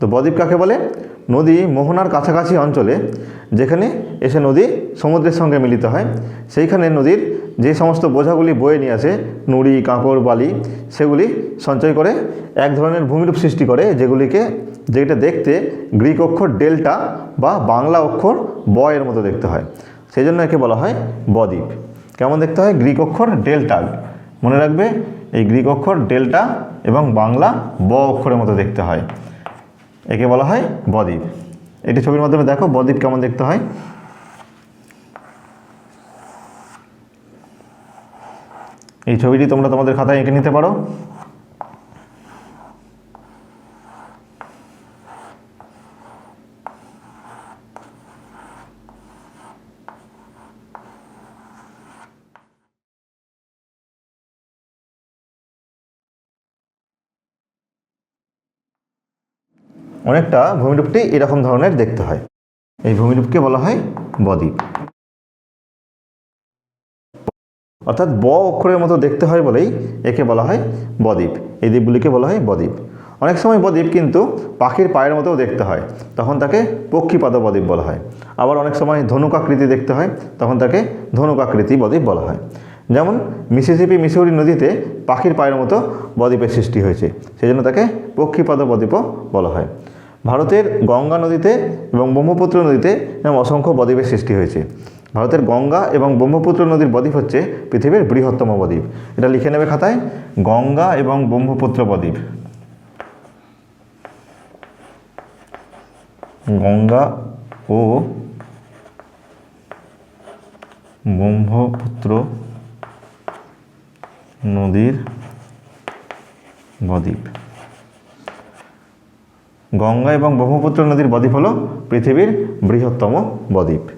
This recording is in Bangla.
তো বদ্বীপ কাকে বলে? নদী মোহনার কাছাকাছি অঞ্চলে, যেখানে এসে নদী সমুদ্রের সঙ্গে মিলিত হয়। সেইখানে নদীর যে সমস্ত বোঝাগুলি বয়ে নিয়ে আসে, নুড়ি, কাঁকড়, বালি, সেগুলি সঞ্চয় করে এক ধরনের ভূমিরূপ সৃষ্টি করে, যেগুলিকে, যেটা দেখতে গ্রিক অক্ষর ডেল্টা বা বাংলা অক্ষর ব এর মতো দেখতে হয়। সেই জন্য একে বলা হয় বদ্বীপ। কেমন দেখতে হয়? গ্রিক অক্ষর ডেল্টা। মনে রাখবে, এই গ্রিক অক্ষর ডেল্টা এবং বাংলা ব অক্ষরের মতো দেখতে হয়। একে বলা হয় বদ্বীপ। এটি ছবির মাধ্যমে দেখো বদ্বীপ কেমন দেখতে হয়। এই ছবিটি তোমরা তোমাদের খাতায় এঁকে নিতে পারো। অনেকটা ভূমিরূপটি এরকম ধরনের দেখতে হয়। এই ভূমিরূপকে বলা হয় বদ্বীপ। অর্থাৎ ব অক্ষরের মতো দেখতে হয় বলেই একে বলা হয় বদ্বীপ। এই দ্বীপগুলিকে বলা হয় বদ্বীপ। অনেক সময় বদ্বীপ কিন্তু পাখির পায়ের মতোও দেখতে হয়। তখন তাকে পক্ষীপাদ বদ্বীপ বলা হয়। আবার অনেক সময় ধনুকাকৃতি দেখতে হয়। তখন তাকে ধনুকাকৃতি বদ্বীপ বলা হয়। যেমন মিসিসিপি মিসৌরি নদীতে পাখির পায়ের মতো বদ্বীপের সৃষ্টি হয়েছে। সেই জন্য তাকে পক্ষীপাদ বদ্বীপও বলা হয়। ভারতের গঙ্গা নদীতে এবং ব্রহ্মপুত্র নদীতে এরকম অসংখ্য বদ্বীপের সৃষ্টি হয়েছে। ভারতের গঙ্গা এবং ব্রহ্মপুত্র নদীর বদ্বীপ হচ্ছে পৃথিবীর বৃহত্তম বদ্বীপ। এটা লিখে নেবে খাতায়, গঙ্গা এবং ব্রহ্মপুত্র বদ্বীপ। গঙ্গা ও ব্রহ্মপুত্র নদীর বদ্বীপ। গঙ্গা এবং ব্রহ্মপুত্র নদীর বদ্বীপ হল পৃথিবীর বৃহত্তম বদ্বীপ।